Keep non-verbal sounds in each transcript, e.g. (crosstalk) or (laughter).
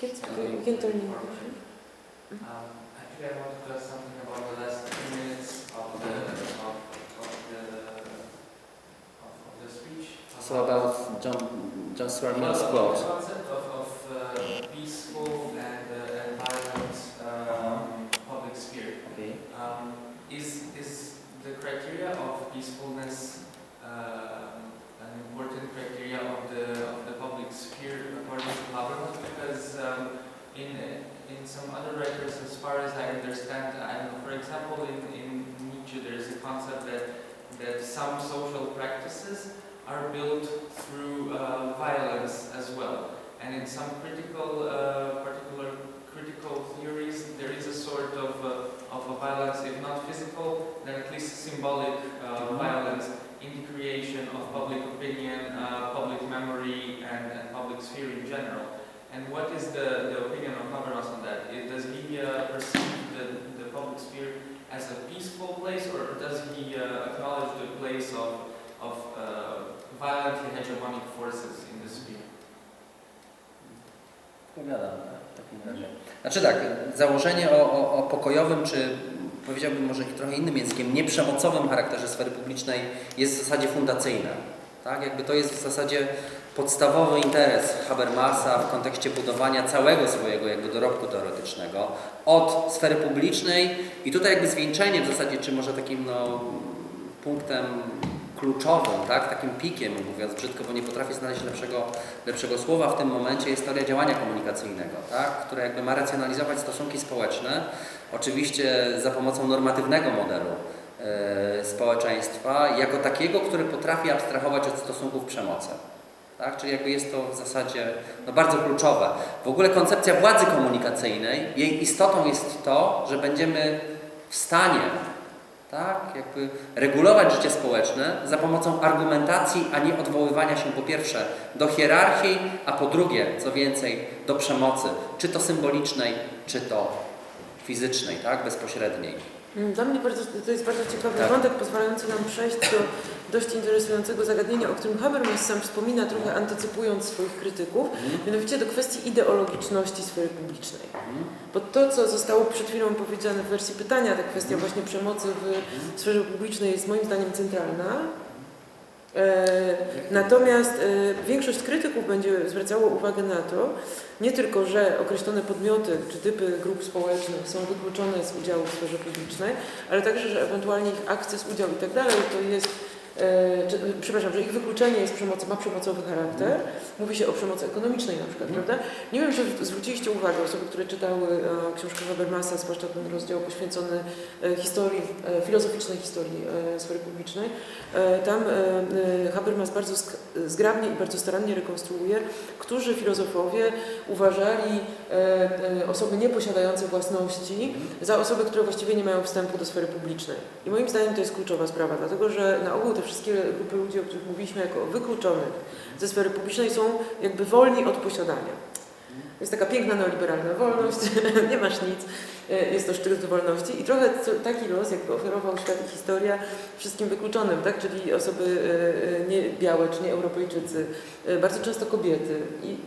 Yes, we can turn in English. Um, actually, I want to ask something about the last two minutes of the of, of the of, of the speech. So about John, John Stuart Mill's Well, quote. The concept of, of uh, peaceful and, uh, and violent um, public sphere. Okay. Um, is is the criteria of peacefulness um, an important criteria of the of the public sphere according to Habermas? Because um, in in some other writers, as far as I understand, I know, for example, in, in Nietzsche, there is a concept that that some social practices are built through uh, violence as well, and in some critical uh, particular critical theories, there is a sort of uh, of a violence, if not physical, then at least symbolic uh, violence in the creation of public opinion, uh, public memory, and, and public sphere in general. And what is the, the opinion of Habermas on that? Eh, Powiadam, tak, w takim razie. Znaczy tak, założenie o, o, o pokojowym, czy powiedziałbym może trochę innym językiem, nieprzemocowym charakterze sfery publicznej jest w zasadzie fundacyjne. Tak? Jakby to jest w zasadzie podstawowy interes Habermasa w kontekście budowania całego swojego jakby dorobku teoretycznego od sfery publicznej i tutaj jakby zwieńczeniem w zasadzie, czy może takim no, punktem kluczowym, tak, takim pikiem, mówiąc brzydko, bo nie potrafię znaleźć lepszego, lepszego słowa w tym momencie, jest teoria działania komunikacyjnego, tak, która jakby ma racjonalizować stosunki społeczne, oczywiście za pomocą normatywnego modelu e, społeczeństwa, jako takiego, który potrafi abstrahować od stosunków przemocy. Tak? Czyli jakby jest to w zasadzie no, bardzo kluczowe. W ogóle koncepcja władzy komunikacyjnej, jej istotą jest to, że będziemy w stanie tak, jakby regulować życie społeczne za pomocą argumentacji, a nie odwoływania się po pierwsze do hierarchii, a po drugie, co więcej, do przemocy, czy to symbolicznej, czy to fizycznej, tak, bezpośredniej. Mm, Dla mnie bardzo, to jest bardzo ciekawy Tak. wątek, pozwalający nam przejść do dość interesującego zagadnienia, o którym Habermas sam wspomina, trochę antycypując swoich krytyków, Mhm. mianowicie do kwestii ideologiczności sfery publicznej. Mhm. Bo to, co zostało przed chwilą powiedziane w wersji pytania, ta kwestia właśnie przemocy w sferze publicznej jest moim zdaniem centralna. E, natomiast e, większość krytyków będzie zwracało uwagę na to, nie tylko, że określone podmioty czy typy grup społecznych są wykluczone z udziału w sferze publicznej, ale także, że ewentualnie ich akces, udział i tak to jest czy, przepraszam, że ich wykluczenie jest przemocy, ma przemocowy charakter. Mówi się o przemocy ekonomicznej na przykład, Mhm. prawda? Nie wiem, czy zwróciliście uwagę, osoby, które czytały e, książkę Habermasa, zwłaszcza ten rozdział poświęcony e, historii, e, filozoficznej historii e, sfery publicznej. E, tam e, e, Habermas bardzo zgrabnie i bardzo starannie rekonstruuje, którzy filozofowie uważali e, e, osoby nieposiadające własności za osoby, które właściwie nie mają wstępu do sfery publicznej. I moim zdaniem to jest kluczowa sprawa, dlatego że na ogół te wszystkie grupy ludzi, o których mówiliśmy jako wykluczonych ze sfery publicznej są jakby wolni od posiadania. Jest taka piękna neoliberalna wolność, (laughs) nie masz nic, e, jest to szczyt wolności i trochę taki los jakby oferował świat i historia wszystkim wykluczonym, tak? czyli osoby e, e, nie białe czy nie Europejczycy, bardzo często kobiety.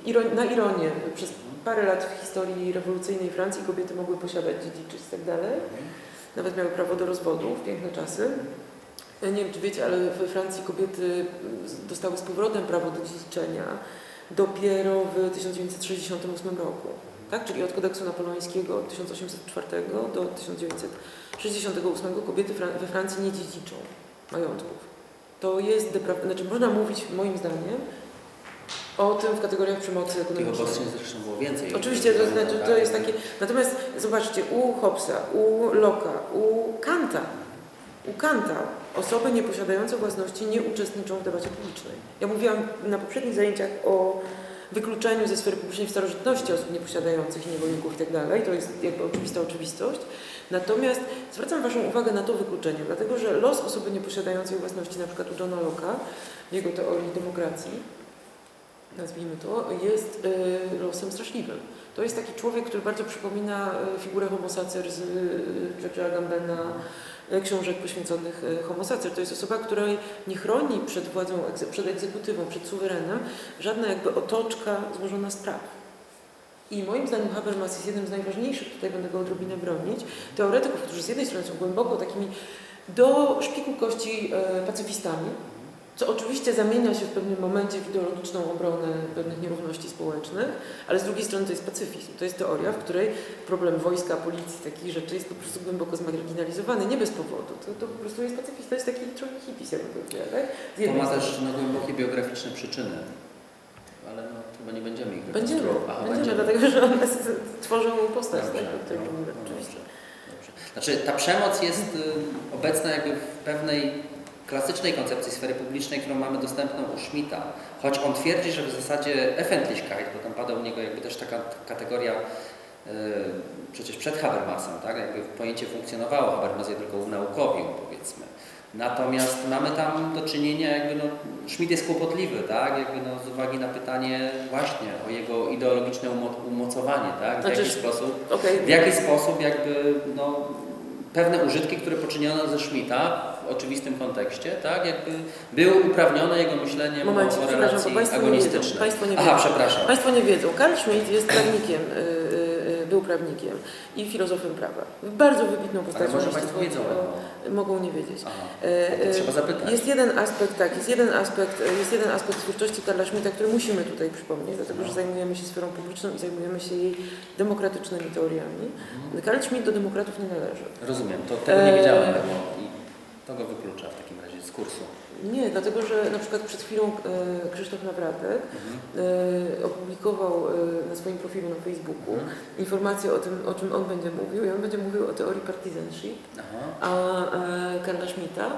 I na ironię, przez parę lat w historii rewolucyjnej Francji kobiety mogły posiadać, dziedziczyć i tak dalej. Nawet miały prawo do rozwodu, w piękne czasy. Nie wiem, czy wiecie, ale we Francji kobiety mm, dostały z powrotem prawo do dziedziczenia dopiero w 1968 roku. Tak? Czyli od kodeksu napoleońskiego od 1804 do 1968 kobiety we Francji nie dziedziczą majątków. To jest, znaczy można mówić moim zdaniem o tym w kategoriach przemocy Tych ekonomicznej. obostrzeń zresztą było więcej. Oczywiście, to, znaczy, to jest takie. Natomiast zobaczcie, u Hobbesa, u Locke'a, u Kanta, u Kanta osoby nieposiadające własności nie uczestniczą w debacie publicznej. Ja mówiłam na poprzednich zajęciach o wykluczeniu ze sfery publicznej w starożytności osób nieposiadających niewolników itd. To jest jakby oczywista oczywistość. Natomiast zwracam Waszą uwagę na to wykluczenie, dlatego że los osoby nieposiadającej własności, na przykład u Johna Locke'a, jego teorii demokracji, nazwijmy to, jest y, losem straszliwym. To jest taki człowiek, który bardzo przypomina y, figurę homo sacer z y, George'a Gambena, książek poświęconych homo sacer. To jest osoba, której nie chroni przed władzą, przed egzekutywą, przed suwerenem żadna jakby otoczka złożona z praw. I moim zdaniem Habermas jest jednym z najważniejszych, tutaj będę go odrobinę bronić, teoretyków, którzy z jednej strony są głęboko takimi do szpiku kości pacyfistami, co oczywiście zamienia się w pewnym momencie w ideologiczną obronę pewnych nierówności społecznych, ale z drugiej strony to jest pacyfizm. To jest teoria, w której problem wojska, policji, takich rzeczy jest po prostu głęboko zmarginalizowany, nie bez powodu. To, to po prostu jest pacyfizm, to jest taki trochę hippies, jakby powiedziała, tak? To ma też no, głębokie biograficzne przyczyny, ale no, chyba nie będziemy ich Będziemy. Aha, będziemy, dlatego że one tworzą postać, Dobrze, tak? której no, no oczywiście. dobrze. Znaczy ta przemoc jest y, obecna jakby w pewnej klasycznej koncepcji sfery publicznej, którą mamy dostępną u Schmidta. Choć on twierdzi, że w zasadzie Öffentlichkeit, bo tam pada u niego jakby też taka kategoria y, przecież przed Habermasem, tak? Jakby pojęcie funkcjonowało, Habermas je tylko unaukowił powiedzmy. Natomiast mamy tam do czynienia, jakby no, Schmidt jest kłopotliwy, tak? Jakby no, z uwagi na pytanie właśnie o jego ideologiczne umo- umocowanie, tak? W Znaczy, jaki sposób Okej, w jaki sposób jakby no, pewne użytki, które poczyniono ze Schmidta w oczywistym kontekście, tak, jakby były uprawnione jego myśleniem Momencie, o relacji Państwo nie wiedzą. agonistycznej. Państwo nie Aha, przepraszam. Państwo nie wiedzą, Karl Schmitt jest prawnikiem, y, y, y, był prawnikiem i filozofem prawa. Bardzo wybitną postacią. może Państwo wiedzą. Mogą nie wiedzieć. Aha, E, e, trzeba zapytać. Jest jeden aspekt, tak, jest jeden aspekt, e, jest jeden aspekt twórczości Karla Schmidta, który musimy tutaj przypomnieć, dlatego że No. zajmujemy się sferą publiczną i zajmujemy się jej demokratycznymi teoriami. Mhm. Karl Schmitt do demokratów nie należy. Rozumiem, to tego nie E, wiedziałem i to go wyklucza w takim razie z kursu. Nie, dlatego że na przykład przed chwilą e, Krzysztof Nawratek Mhm. e, opublikował e, na swoim profilu na Facebooku Mhm. informację o tym, o czym on będzie mówił i on będzie mówił o teorii partisanship, Aha. a Karla Schmidta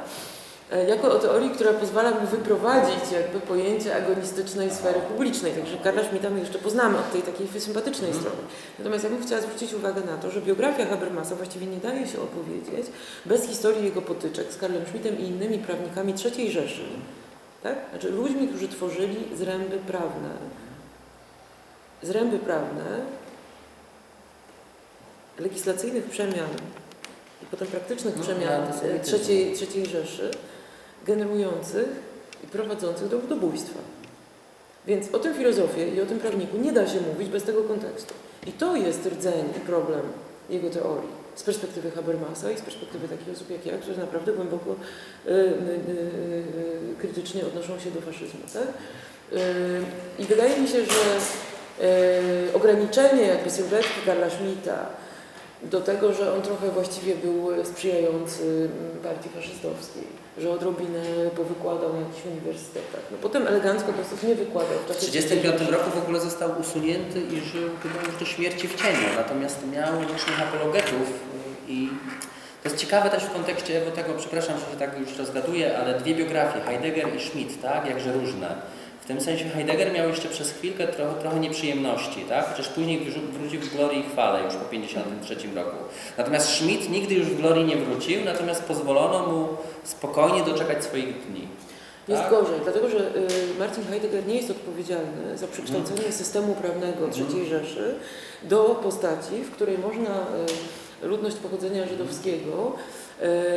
jako o teorii, która pozwala mu wyprowadzić jakby pojęcie agonistycznej sfery publicznej. Także Karla Schmidta my jeszcze poznamy od tej takiej sympatycznej Mhm. strony. Natomiast ja bym chciała zwrócić uwagę na to, że biografia Habermasa właściwie nie daje się opowiedzieć bez historii jego potyczek z Karlem Schmidtem i innymi prawnikami III Rzeszy. Tak? Znaczy ludźmi, którzy tworzyli zręby prawne. Zręby prawne legislacyjnych przemian i potem praktycznych No, przemian ja e, trzeciej, trzeciej Rzeszy, generujących i prowadzących do ludobójstwa. Więc o tym filozofie i o tym prawniku nie da się mówić bez tego kontekstu. I to jest rdzeń i problem jego teorii z perspektywy Habermasa i z perspektywy takich osób jak ja, które naprawdę głęboko y, y, y, y, krytycznie odnoszą się do faszyzmu. Tak? I wydaje mi się, że ograniczenie jakby sylwetki Karla Schmidta do tego, że on trochę właściwie był sprzyjający partii faszystowskiej, że odrobinę powykładał na jakichś uniwersytetach. No potem elegancko dosyć nie wykładał. W W czasie 1935 roku w ogóle został usunięty i żył chyba już do śmierci w cieniu, natomiast miał licznych apologetów i to jest ciekawe też w kontekście tego, przepraszam, że tak już rozgaduję, ale dwie biografie, Heidegger i Schmidt, tak, jakże różne. W tym sensie Heidegger miał jeszcze przez chwilkę trochę, trochę nieprzyjemności, tak? chociaż później wrócił w glorii i chwale już po 1953 roku. Natomiast Schmidt nigdy już w glorii nie wrócił, natomiast pozwolono mu spokojnie doczekać swoich dni. Jest Tak? gorzej, dlatego że y, Martin Heidegger nie jest odpowiedzialny za przekształcenie Mhm. systemu prawnego III Rzeszy do postaci, w której można y, ludność pochodzenia żydowskiego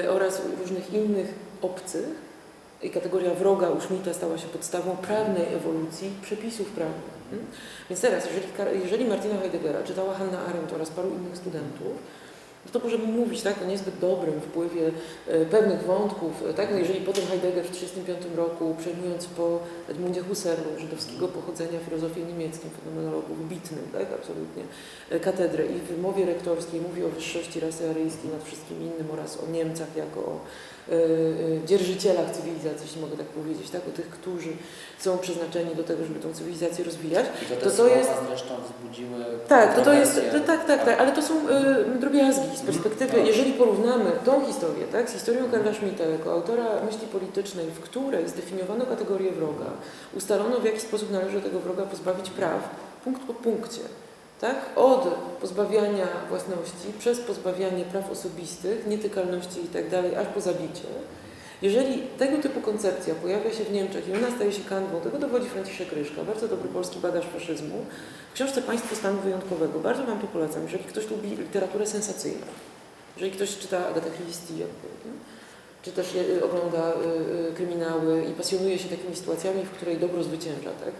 y, oraz różnych innych obcych i kategoria wroga u Schmidta stała się podstawą prawnej ewolucji przepisów prawnych. Hmm? Więc teraz, jeżeli, jeżeli Martina Heideggera czytała Hanna Arendt oraz paru innych studentów, no to możemy mówić tak, o niezbyt dobrym wpływie e, pewnych wątków, e, tak? no jeżeli potem Heidegger w 1935 roku, przejmując po Edmundzie Husserlu, żydowskiego pochodzenia filozofii niemieckim, fenomenologu wybitnym, tak? absolutnie, e, katedrę i w wymowie rektorskiej mówi o wyższości rasy aryjskiej nad wszystkim innym oraz o Niemcach jako o dzierżycielach cywilizacji, jeśli mogę tak powiedzieć, tak? o tych, którzy są przeznaczeni do tego, żeby tą cywilizację rozwijać. I to te To to jest- zresztą wzbudziły Tak, to, to jest, to, tak, tak, tak, ale to są y, drobiazgi z perspektywy, Mhm. jeżeli porównamy tą historię tak, z historią Karla Schmidta jako autora myśli politycznej, w której zdefiniowano kategorię wroga, ustalono w jaki sposób należy tego wroga pozbawić praw, punkt po punkcie, tak, od pozbawiania własności, przez pozbawianie praw osobistych, nietykalności i tak aż po zabicie. Jeżeli tego typu koncepcja pojawia się w Niemczech i ona staje się kanwą, tego dowodzi Franciszek Ryszka, bardzo dobry polski badacz faszyzmu, w książce Państwo Stanu Wyjątkowego. Bardzo Wam to polecam, jeżeli ktoś lubi literaturę sensacyjną, jeżeli ktoś czyta Agatę Christie, czy też y, ogląda y, y, kryminały i pasjonuje się takimi sytuacjami, w której dobro zwycięża, tak?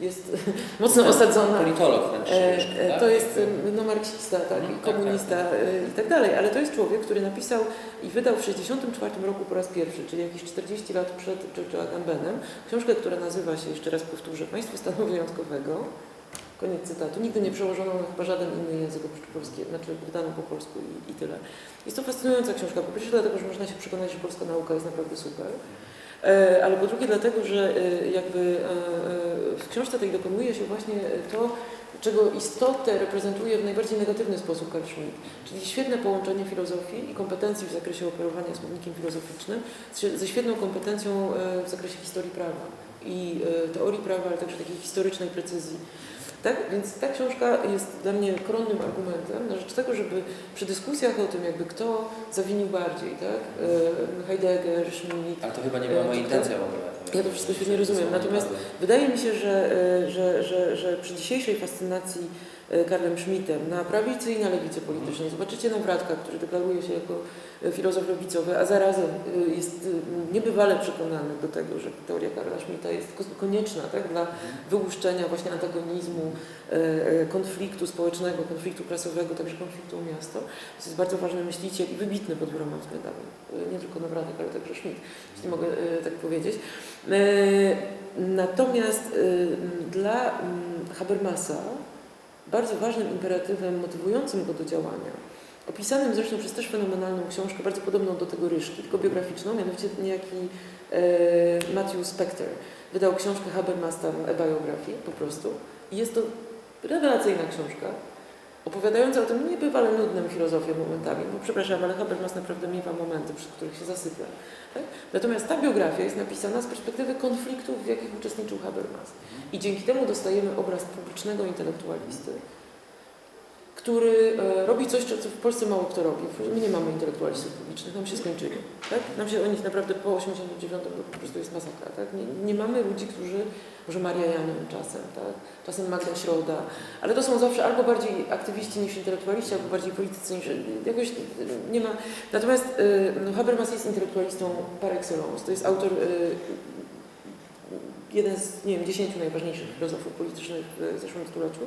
Jest (laughs) mocno osadzona. Politolog wręcz. E, e, tak? To jest no, marksista, tak, Mhm, i tak, komunista tak. e, i tak dalej, ale to jest człowiek, który napisał i wydał w 1964 roku po raz pierwszy, czyli jakieś 40 lat przed Churchill Agambenem, książkę, która nazywa się, jeszcze raz powtórzę, Państwo stanu wyjątkowego. Koniec cytatu. Nigdy nie przełożono na chyba żaden inny język oprócz polskiego, znaczy wydaną po polsku i, i tyle. Jest to fascynująca książka, po pierwsze dlatego, że można się przekonać, że polska nauka jest naprawdę super. E, ale po drugie dlatego, że e, jakby e, w książce tej dokonuje się właśnie to, czego istotę reprezentuje w najbardziej negatywny sposób Carl Schmitt, czyli świetne połączenie filozofii i kompetencji w zakresie operowania słownikiem filozoficznym ze świetną kompetencją w zakresie historii prawa i teorii prawa, ale także takiej historycznej precyzji. Tak? Więc ta książka jest dla mnie koronnym argumentem na rzecz tego, żeby przy dyskusjach o tym, jakby kto zawinił bardziej, tak? E, Heidegger, Schmitt, Ale to chyba nie była moja E, intencja w ogóle. Ja to wszystko świetnie rozumiem, natomiast Wydaje mi się, że, e, że, że, że przy dzisiejszej fascynacji e, Karlem Schmittem na prawicy i na lewicy politycznej zobaczycie Nawratka, który deklaruje się jako e, filozof lewicowy, a zarazem e, jest niebywale przekonany do tego, że teoria Karla Schmitta jest ko- konieczna tak, dla wyłuszczenia właśnie antagonizmu, konfliktu społecznego, konfliktu klasowego, także konfliktu o miasto. To jest bardzo ważny myśliciel i wybitny pod wieloma względami. Nie tylko Nawratek, ale także Schmitt, jeśli mogę tak powiedzieć. Natomiast y, dla mm, Habermasa bardzo ważnym imperatywem motywującym go do działania, opisanym zresztą przez też fenomenalną książkę, bardzo podobną do tego Ryszki, tylko biograficzną, mianowicie niejaki e, Matthew Spector wydał książkę Habermas tam e-biography po prostu. I jest to rewelacyjna książka opowiadająca o tym niebywale nudnym filozofię momentami, bo przepraszam, ale Habermas naprawdę miewa momenty, przy których się zasypia. Tak? Natomiast ta biografia jest napisana z perspektywy konfliktów, w jakich uczestniczył Habermas. I dzięki temu dostajemy obraz publicznego intelektualisty, który e, robi coś, co w Polsce mało kto robi. My nie mamy intelektualistów publicznych, nam się skończyli. Tak? Nam się o nich naprawdę po 89 roku po prostu jest masakra. Tak? Nie, nie mamy ludzi, którzy, może Maria Janion czasem, tak? czasem Magda Środa, ale to są zawsze albo bardziej aktywiści niż intelektualiści, albo bardziej politycy niż... Jakoś nie ma... Natomiast y, no, Habermas jest intelektualistą par excellence. To jest autor, y, jeden z, nie wiem, dziesięciu najważniejszych filozofów politycznych w zeszłym stuleciu.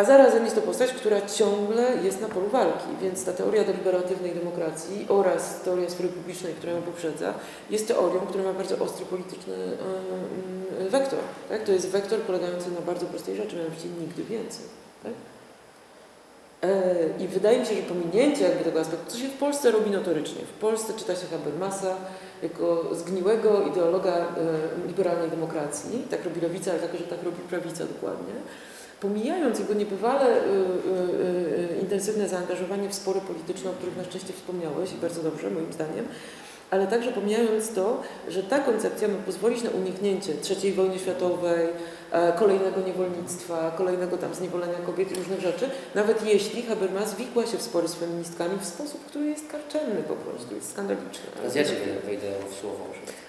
A zarazem jest to postać, która ciągle jest na polu walki, więc ta teoria deliberatywnej demokracji oraz teoria sfery publicznej, która ją poprzedza, jest teorią, która ma bardzo ostry polityczny y, y, wektor. Tak? To jest wektor polegający na bardzo prostej rzeczy, mianowicie nigdy więcej. Tak? E, I wydaje mi się, że pominięcie jakby tego aspektu, co się w Polsce robi notorycznie. W Polsce czyta się Habermasa jako zgniłego ideologa e, liberalnej demokracji. Tak robi lewica, ale także tak robi prawica dokładnie. Pomijając jego niebywale y, y, y, intensywne zaangażowanie w spory polityczne, o których na szczęście wspomniałeś i bardzo dobrze moim zdaniem, ale także pomijając to, że ta koncepcja ma pozwolić na uniknięcie III wojny światowej, e, kolejnego niewolnictwa, kolejnego tam zniewolenia kobiet i różnych rzeczy, nawet jeśli Habermas wikła się w spory z feministkami w sposób, który jest karczemny po prostu, jest skandaliczny. Teraz ja Cię wejdę w słowo.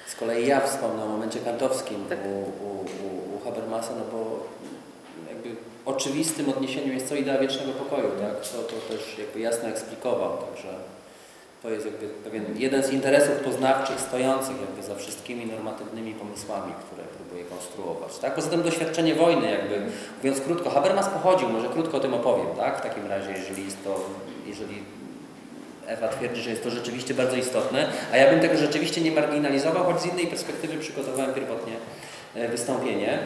Z kolei ja wspomnę o momencie kantowskim Tak. u, u, u, Habermasa, no bo oczywistym odniesieniem jest co idea wiecznego pokoju, tak? To, to też jakby jasno eksplikował, także to jest jakby pewien jeden z interesów poznawczych stojących jakby za wszystkimi normatywnymi pomysłami, które próbuje konstruować, tak? Poza tym doświadczenie wojny jakby, mówiąc krótko, Habermas pochodził, może krótko o tym opowiem, tak? W takim razie, jeżeli jest to, jeżeli Ewa twierdzi, że jest to rzeczywiście bardzo istotne, a ja bym tego rzeczywiście nie marginalizował, choć z innej perspektywy przygotowałem pierwotnie e, wystąpienie.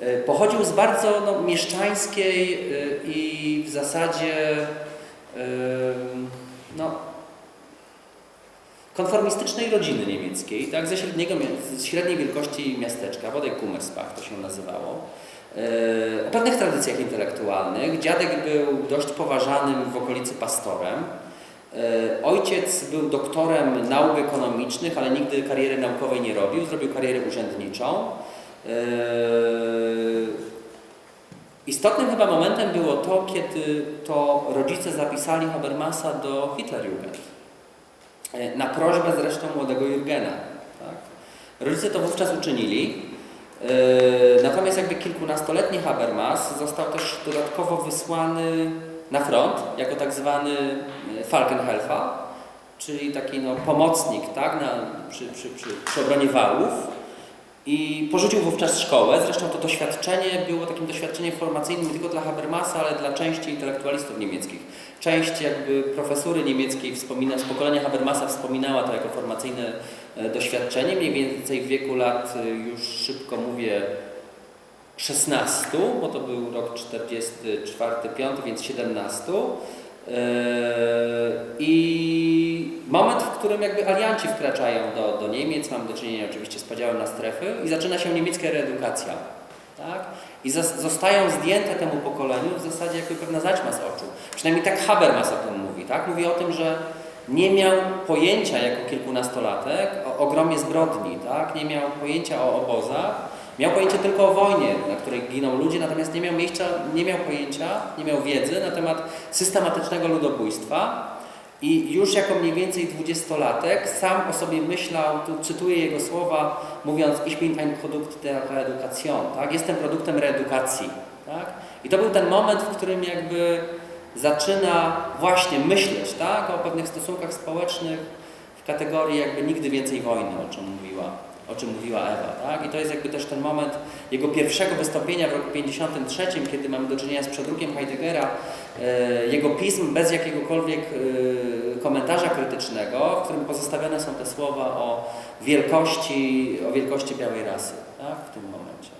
E, Pochodził z bardzo no, mieszczańskiej e, i w zasadzie e, no, konformistycznej rodziny niemieckiej, tak, ze, średniego, z średniej wielkości miasteczka, Wodek Kummersbach to się nazywało. O pewnych tradycjach intelektualnych. Dziadek był dość poważanym w okolicy pastorem. Ojciec był doktorem nauk ekonomicznych, ale nigdy kariery naukowej nie robił, zrobił karierę urzędniczą. E, Istotnym chyba momentem było to, kiedy to rodzice zapisali Habermasa do Hitlerjugend. E, Na prośbę zresztą młodego Jurgena. Tak? Rodzice to wówczas uczynili. E, Natomiast jakby kilkunastoletni Habermas został też dodatkowo wysłany na front jako tak zwany e, I porzucił wówczas szkołę. Zresztą to doświadczenie było takim doświadczeniem formacyjnym nie tylko dla Habermasa, ale dla części intelektualistów niemieckich. Część jakby profesury niemieckiej wspomina, z pokolenia Habermasa wspominała to jako formacyjne e, doświadczenie, mniej więcej w wieku lat, e, już szybko mówię, 16, bo to był rok 44-5, więc 17. Yy, I moment, w którym jakby alianci wkraczają do, do Niemiec, mam do czynienia oczywiście z podziałem na strefy i zaczyna się niemiecka reedukacja. Tak? I zostają zdjęte temu pokoleniu w zasadzie jakby pewna zaćma z oczu. Przynajmniej tak Habermas o tym mówi. Tak? Mówi o tym, że nie miał pojęcia jako kilkunastolatek o ogromie zbrodni, tak? nie miał pojęcia o obozach, Miał pojęcie tylko o wojnie, na której giną ludzie, natomiast nie miał, miejsca, nie miał pojęcia, nie miał wiedzy na temat systematycznego ludobójstwa. I już jako mniej więcej dwudziestolatek sam o sobie myślał, tu cytuję jego słowa, mówiąc Ich bin ein Produkt der Reedukation, tak? Jestem produktem reedukacji, tak? I to był ten moment, w którym jakby zaczyna właśnie myśleć, tak? O pewnych stosunkach społecznych w kategorii jakby nigdy więcej wojny, o czym mówiła o czym mówiła Ewa, tak? I to jest jakby też ten moment jego pierwszego wystąpienia w roku 53, kiedy mamy do czynienia z przedrukiem Heideggera, e, jego pism bez jakiegokolwiek e, komentarza krytycznego, w którym pozostawione są te słowa o wielkości, o wielkości białej rasy, tak? W tym momencie.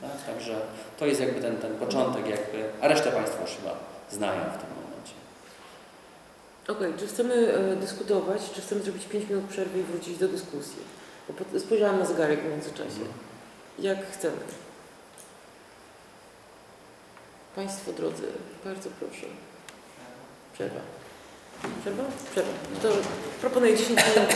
Tak? Także to jest jakby ten, ten początek jakby, a resztę Państwo już chyba znają w tym momencie. Okej, czy chcemy e, dyskutować, czy chcemy zrobić 5 minut przerwy i wrócić do dyskusji? Bo spojrzałam na zegarek w międzyczasie. Jak chcemy? Państwo drodzy, bardzo proszę. Przerwa. Przerwa? Przerwa. To proponuję 10 minut.